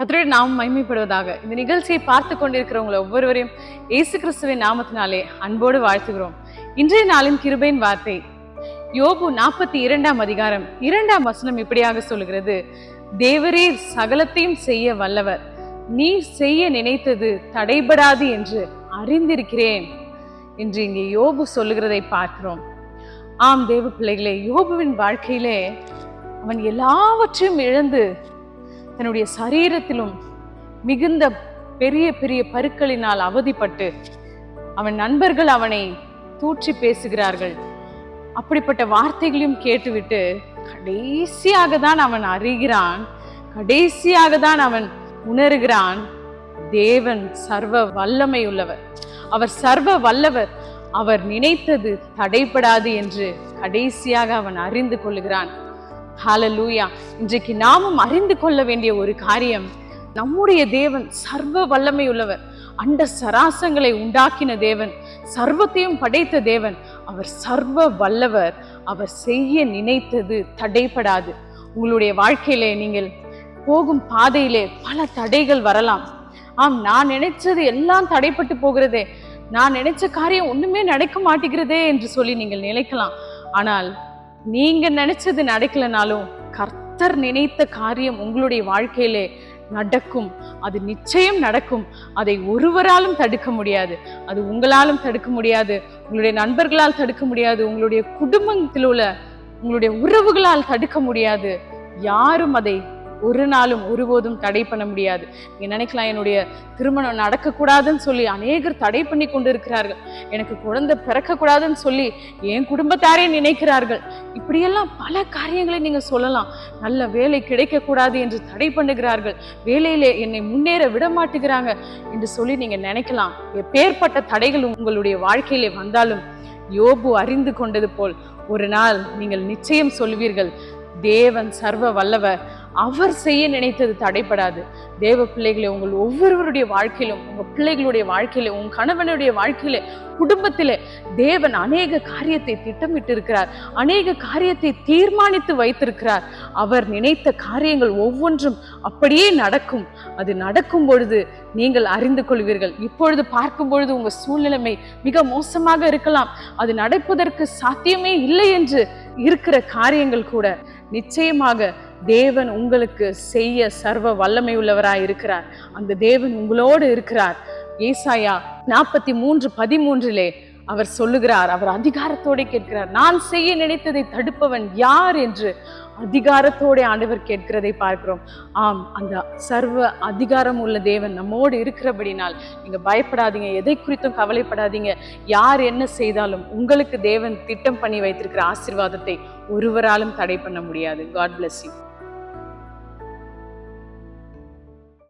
கர்த்தருடைய நாம் மகிமைப்படுவதாக. இந்த நிகழ்ச்சியை பார்த்து கொண்டிருக்கிறவங்களை ஒவ்வொருவரையும் இயேசு கிறிஸ்துவின் நாமத்தினாலே அன்போடு வாழ்த்துகிறோம். இன்றைய நாளின் கிருபையின் வார்த்தை யோபு நாற்பத்தி இரண்டாம் அதிகாரம் இரண்டாம் வசனம் இப்படியாக சொல்லுகிறது. தேவரீர் சகலத்தையும் செய்ய வல்லவர். நீ செய்ய நினைத்தது தடைபடாது என்று அறிந்திருக்கிறேன் என்று இங்கே யோபு சொல்லுகிறதை பார்க்கிறோம். ஆம் தேவ பிள்ளைகளே யோபுவின் வாழ்க்கையிலே அவன் எல்லாவற்றையும் இழந்து தன்னுடைய சரீரத்திலும் மிகுந்த பெரிய பெரிய பருக்களினால் அவதிப்பட்டு அவன் நண்பர்கள் அவனை தூற்றி பேசுகிறார்கள். அப்படிப்பட்ட வார்த்தைகளையும் கேட்டுவிட்டு கடைசியாக தான் அவன் அறிகிறான் கடைசியாக தான் அவன் உணர்கிறான் தேவன் சர்வ வல்லமை உள்ளவர். அவர் சர்வ வல்லவர் அவர் நினைத்தது தடைப்படாது என்று கடைசியாக அவன் அறிந்து கொள்கிறான் ஹalleluya. இன்றைக்கு நாமும் அறிந்து கொள்ள வேண்டிய ஒரு காரியம் நம்முடைய தேவன் சர்வ வல்லமை உள்ளவர் அண்ட சராசங்களை உண்டாக்கின தேவன் சர்வத்தையும் படைத்த தேவன் அவர் சர்வ வல்லவர் அவர் செய்ய நினைத்தது தடைபடாது. உங்களுடைய வாழ்க்கையிலே நீங்கள் போகும் பாதையிலே பல தடைகள் வரலாம். ஆம் நான் நினைச்சது எல்லாம் தடைப்பட்டு போகிறதே நான் நினைச்ச காரியம் ஒண்ணுமே நடக்க மாட்டேங்கிறதே என்று சொல்லி நீங்கள் நினைக்கலாம். ஆனால் நீங்க நினைச்சது நடக்கலனாலும் கர்த்தர் நினைத்த காரியம் உங்களுடைய வாழ்க்கையிலே நடக்கும். அது நிச்சயம் நடக்கும். அதை ஒருவராலும் தடுக்க முடியாது. அது உங்களாலும் தடுக்க முடியாது. உங்களுடைய நண்பர்களால் தடுக்க முடியாது. உங்களுடைய குடும்பத்தில் உள்ள உங்களுடைய உறவுகளால் தடுக்க முடியாது. யாரும் அதை ஒரு நாளும் ஒருபோதும் தடை பண்ண முடியாது. நீங்க நினைக்கலாம் என்னுடைய திருமணம் நடக்கக்கூடாதுன்னு சொல்லி அநேகர் தடை பண்ணி கொண்டு இருக்கிறார்கள் எனக்கு குழந்தை பிறக்கக்கூடாதுன்னு சொல்லி என் குடும்பத்தாரே நினைக்கிறார்கள். இப்படியெல்லாம் பல காரியங்களை நீங்க சொல்லலாம். நல்ல வேலை கிடைக்கக்கூடாது என்று தடை பண்ணுகிறார்கள். வேலையிலே என்னை முன்னேற விட மாட்டுகிறாங்க என்று சொல்லி நீங்க நினைக்கலாம். எப்பேற்பட்ட தடைகள் உங்களுடைய வாழ்க்கையிலே வந்தாலும் யோபு அறிந்து கொண்டது போல் ஒரு நாள் நீங்கள் நிச்சயம் சொல்வீர்கள் தேவன் சர்வ வல்லவர் அவர் செய்ய நினைத்தது தடைப்படாது தேவ பிள்ளைகளை உங்கள் ஒவ்வொருவருடைய வாழ்க்கையிலும் உங்கள் பிள்ளைகளுடைய வாழ்க்கையில உங்கள் கணவனுடைய வாழ்க்கையில குடும்பத்திலே தேவன் அநேக காரியத்தை திட்டமிட்டு இருக்கிறார் அநேக காரியத்தை தீர்மானித்து வைத்திருக்கிறார். அவர் நினைத்த காரியங்கள் ஒவ்வொன்றும் அப்படியே நடக்கும். அது நடக்கும் பொழுது நீங்கள் அறிந்து கொள்வீர்கள். இப்பொழுது பார்க்கும் பொழுது உங்கள் சூழ்நிலைமை மிக மோசமாக இருக்கலாம். அது நடப்பதற்கு சாத்தியமே இல்லை என்று இருக்கிற காரியங்கள் கூட நிச்சயமாக தேவன் உங்களுக்கு செய்ய சர்வ வல்லமை உள்ளவராய் இருக்கிறார். அந்த தேவன் உங்களோடு இருக்கிறார். ஏசாயா நாற்பத்தி மூன்று பதிமூன்றிலே அவர் சொல்லுகிறார். அவர் அதிகாரத்தோட கேட்கிறார். நான் செய்ய நினைத்ததை தடுப்பவன் யார் என்று அதிகாரத்தோட ஆண்டவர் கேட்கிறதை பார்க்கிறோம். ஆம் அந்த சர்வ அதிகாரம் உள்ள தேவன் நம்மோடு இருக்கிறபடினால் நீங்க பயப்படாதீங்க. எதை குறித்தும் கவலைப்படாதீங்க. யார் என்ன செய்தாலும் உங்களுக்கு தேவன் திட்டம் பண்ணி வைத்திருக்கிற ஆசீர்வாதத்தை ஒருவராலும் தடை பண்ண முடியாது. God bless you